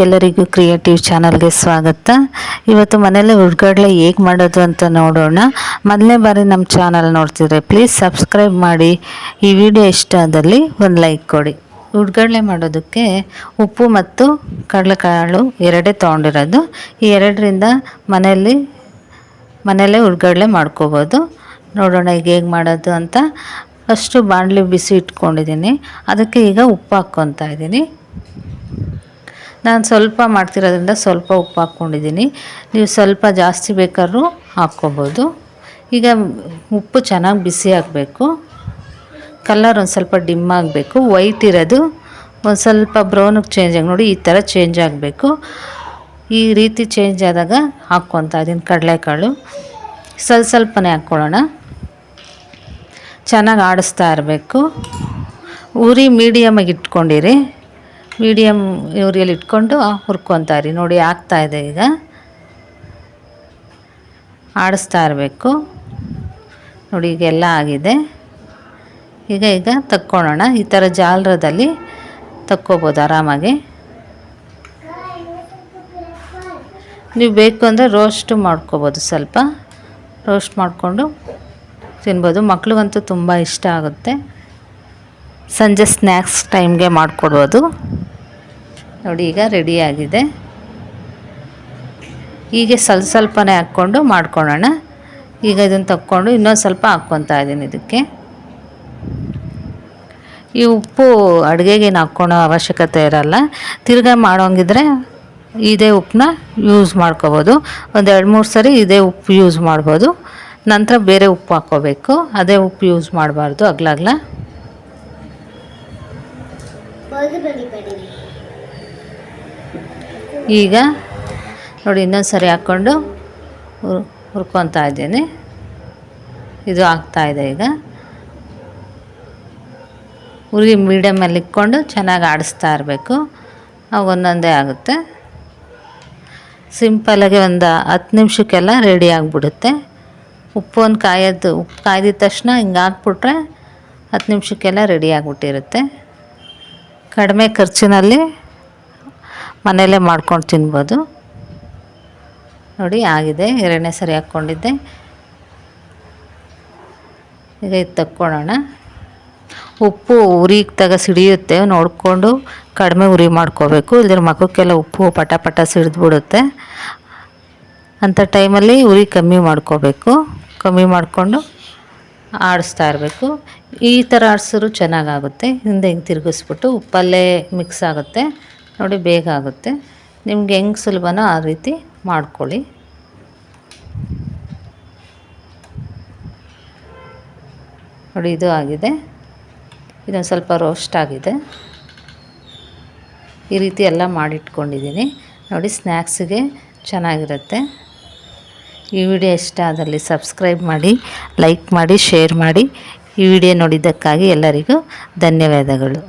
ಎಲ್ಲರಿಗೂ ಕ್ರಿಯೇಟಿವ್ ಚಾನಲ್ಗೆ ಸ್ವಾಗತ. ಇವತ್ತು ಮನೇಲಿ ಉಡ್ಗಡ್ಲೆ ಹೇಗೆ ಮಾಡೋದು ಅಂತ ನೋಡೋಣ. ಮೊದಲನೇ ಬಾರಿ ನಮ್ಮ ಚಾನಲ್ ನೋಡ್ತಿದ್ರೆ ಪ್ಲೀಸ್ ಸಬ್ಸ್ಕ್ರೈಬ್ ಮಾಡಿ. ಈ ವಿಡಿಯೋ ಇಷ್ಟ ಆದಲ್ಲಿ ಒಂದು ಲೈಕ್ ಕೊಡಿ. ಉಡ್ಗಡ್ಲೆ ಮಾಡೋದಕ್ಕೆ ಉಪ್ಪು ಮತ್ತು ಕಡಲೆಕಾಳು ಎರಡೇ ತೊಗೊಂಡಿರೋದು. ಈ ಎರಡರಿಂದ ಮನೆಯಲ್ಲಿ, ಮನೆಯಲ್ಲೇ ಉಡ್ಗಡ್ಲೆ ಮಾಡ್ಕೋಬೋದು. ನೋಡೋಣ ಈಗ ಹೇಗೆ ಮಾಡೋದು ಅಂತ. ಫಸ್ಟು ಬಾಣಲಿ ಬಿಸಿ ಇಟ್ಕೊಂಡಿದ್ದೀನಿ. ಅದಕ್ಕೆ ಈಗ ಉಪ್ಪು ಹಾಕ್ಕೊತಾ ಇದ್ದೀನಿ. ನಾನು ಸ್ವಲ್ಪ ಮಾಡ್ತಿರೋದ್ರಿಂದ ಸ್ವಲ್ಪ ಉಪ್ಪು ಹಾಕ್ಕೊಂಡಿದ್ದೀನಿ. ನೀವು ಸ್ವಲ್ಪ ಜಾಸ್ತಿ ಬೇಕಾದ್ರೂ ಹಾಕ್ಕೊಬೋದು. ಈಗ ಉಪ್ಪು ಚೆನ್ನಾಗಿ ಬಿಸಿ ಆಗಬೇಕು. ಕಲರ್ ಒಂದು ಸ್ವಲ್ಪ ಡಿಮ್ ಆಗಬೇಕು. ವೈಟ್ ಇರೋದು ಒಂದು ಸ್ವಲ್ಪ ಬ್ರೌನಿಗೆ ಚೇಂಜ್ ಆಗಿ ನೋಡಿ ಈ ಥರ ಚೇಂಜ್ ಆಗಬೇಕು. ಈ ರೀತಿ ಚೇಂಜ್ ಆದಾಗ ಹಾಕ್ಕೊತ ಇದ್ದೀನಿ ಕಡಲೆಕಾಳು. ಸ್ವಲ್ಪ ಸ್ವಲ್ಪನೇ ಹಾಕ್ಕೊಳ್ಳೋಣ. ಚೆನ್ನಾಗಿ ಆಡಿಸ್ತಾ ಇರಬೇಕು. ಉರಿ ಮೀಡಿಯಮಾಗಿ ಇಟ್ಕೊಂಡಿರಿ. ಮೀಡಿಯಮ್ ಯೂರಿಯಲ್ಲಿ ಇಟ್ಕೊಂಡು ಹುರ್ಕೊತಾ ಇರಿ. ನೋಡಿ, ಆಗ್ತಾ ಇದೆ ಈಗ. ಆಡಿಸ್ತಾ ಇರಬೇಕು. ನೋಡಿ, ಈಗ ಎಲ್ಲ ಆಗಿದೆ. ಈಗ ಈಗ ತಕ್ಕೊಳ್ಳೋಣ ಈ ಥರ ಜಾಲರದಲ್ಲಿ ತಕ್ಕೋಬೋದು ಆರಾಮಾಗಿ. ನೀವು ಬೇಕು ಅಂದರೆ ರೋಸ್ಟು ಮಾಡ್ಕೋಬೋದು ಸ್ವಲ್ಪ. ರೋಸ್ಟ್ ಮಾಡಿಕೊಂಡು ತಿನ್ಬೋದು. ಮಕ್ಳಿಗಂತೂ ತುಂಬ ಇಷ್ಟ ಆಗುತ್ತೆ. ಸಂಜೆ ಸ್ನ್ಯಾಕ್ಸ್ ಟೈಮ್ಗೆ ಮಾಡಿಕೊಡ್ಬೋದು. ನೋಡಿ, ಈಗ ರೆಡಿಯಾಗಿದೆ ಹೀಗೆ ಸ್ವಲ್ಪ ಸ್ವಲ್ಪನೇ ಹಾಕ್ಕೊಂಡು ಮಾಡ್ಕೊಳ್ಳೋಣ. ಈಗ ಇದನ್ನು ತಕ್ಕೊಂಡು ಇನ್ನೊಂದು ಸ್ವಲ್ಪ ಹಾಕ್ಕೊತಾ ಇದ್ದೀನಿ ಇದಕ್ಕೆ. ಈ ಉಪ್ಪು ಅಡುಗೆಗೇನು ಹಾಕ್ಕೊಳೋ ಅವಶ್ಯಕತೆ ಇರಲ್ಲ. ತಿರ್ಗಾ ಮಾಡೋಂಗಿದ್ರೆ ಇದೇ ಉಪ್ಪನ್ನ ಯೂಸ್ ಮಾಡ್ಕೋಬೋದು. ಒಂದು ಎರಡು ಮೂರು ಸರಿ ಇದೇ ಉಪ್ಪು ಯೂಸ್ ಮಾಡ್ಬೋದು. ನಂತರ ಬೇರೆ ಉಪ್ಪು ಹಾಕ್ಕೋಬೇಕು. ಅದೇ ಉಪ್ಪು ಯೂಸ್ ಮಾಡಬಾರ್ದು, ಅಗ್ಲಗ್ಲ. ಈಗ ನೋಡಿ ಇನ್ನೊಂದು ಸರಿ ಹಾಕ್ಕೊಂಡು ಹುರ್, ಹುರ್ಕೊತಾ ಇದ್ದೀನಿ. ಇದು ಆಗ್ತಾಯಿದೆ ಈಗ. ಉರಿ ಮೀಡಿಯಮಲ್ಲಿ ಇಟ್ಕೊಂಡು ಚೆನ್ನಾಗಿ ಆಡಿಸ್ತಾ ಇರಬೇಕು. ಅವಾಗ ಒಂದೊಂದೇ ಆಗುತ್ತೆ. ಸಿಂಪಲಾಗಿ ಒಂದು ಹತ್ತು ನಿಮಿಷಕ್ಕೆಲ್ಲ ರೆಡಿ ಆಗಿಬಿಡುತ್ತೆ. ಉಪ್ಪು ಒಂದು ಕಾಯೋದು ಉಪ್ಪು ಕಾಯ್ದಿದ ತಕ್ಷಣ ಹಿಂಗೆ ಹಾಕ್ಬಿಟ್ರೆ ಹತ್ತು ನಿಮಿಷಕ್ಕೆಲ್ಲ ರೆಡಿ ಆಗಿಬಿಟ್ಟಿರುತ್ತೆ. ಕಡಿಮೆ ಖರ್ಚಿನಲ್ಲಿ ಮನೆಯಲ್ಲೇ ಮಾಡ್ಕೊಂಡು ತಿನ್ಬೋದು. ನೋಡಿ ಆಗಿದೆ, ಎರಡನೇ ಸರಿ ಹಾಕ್ಕೊಂಡಿದ್ದೆ. ಈಗ ಇದು ತಕ್ಕೊಳ್ಳೋಣ ಉಪ್ಪು ಉರಿ ತಗ ಸಿಡಿಯುತ್ತೆ, ನೋಡಿಕೊಂಡು ಕಡಿಮೆ ಉರಿ ಮಾಡ್ಕೋಬೇಕು. ಇಲ್ಲದ್ರ ಮಕ್ಕಕ್ಕೆಲ್ಲ ಉಪ್ಪು ಪಟ ಪಟ ಸಿಡಿದ್ಬಿಡುತ್ತೆ. ಅಂಥ ಟೈಮಲ್ಲಿ ಉರಿ ಕಮ್ಮಿ ಮಾಡ್ಕೋಬೇಕು. ಕಮ್ಮಿ ಮಾಡಿಕೊಂಡು ಆಡಿಸ್ತಾ ಇರಬೇಕು. ಈ ಥರ ಆಡಿಸಿದ್ರು ಚೆನ್ನಾಗಾಗುತ್ತೆ. ಹಿಂದೆ ಹಿಂಗೆ ತಿರುಗಿಸ್ಬಿಟ್ಟು ಉಪ್ಪಲ್ಲೇ ಮಿಕ್ಸ್ ಆಗುತ್ತೆ. ನೋಡಿ ಬೇಗ ಆಗುತ್ತೆ. ನಿಮ್ಗೆ ಹೆಂಗೆ ಸುಲಭನೋ ಆ ರೀತಿ ಮಾಡ್ಕೊಳ್ಳಿ. ನೋಡಿ ಇದು ಆಗಿದೆ. ಇದೊಂದು ಸ್ವಲ್ಪ ರೋಸ್ಟ್ ಆಗಿದೆ. ಈ ರೀತಿ ಎಲ್ಲ ಮಾಡಿಟ್ಕೊಂಡಿದ್ದೀನಿ. ನೋಡಿ ಸ್ನ್ಯಾಕ್ಸಿಗೆ ಚೆನ್ನಾಗಿರುತ್ತೆ. ಈ ವಿಡಿಯೋ ಇಷ್ಟ ಆದಲ್ಲಿ ಸಬ್ಸ್ಕ್ರೈಬ್ ಮಾಡಿ, ಲೈಕ್ ಮಾಡಿ, ಶೇರ್ ಮಾಡಿ ಈ ವಿಡಿಯೋ ನೋಡಿದ್ದಕ್ಕಾಗಿ ಎಲ್ಲರಿಗೂ ಧನ್ಯವಾದಗಳು.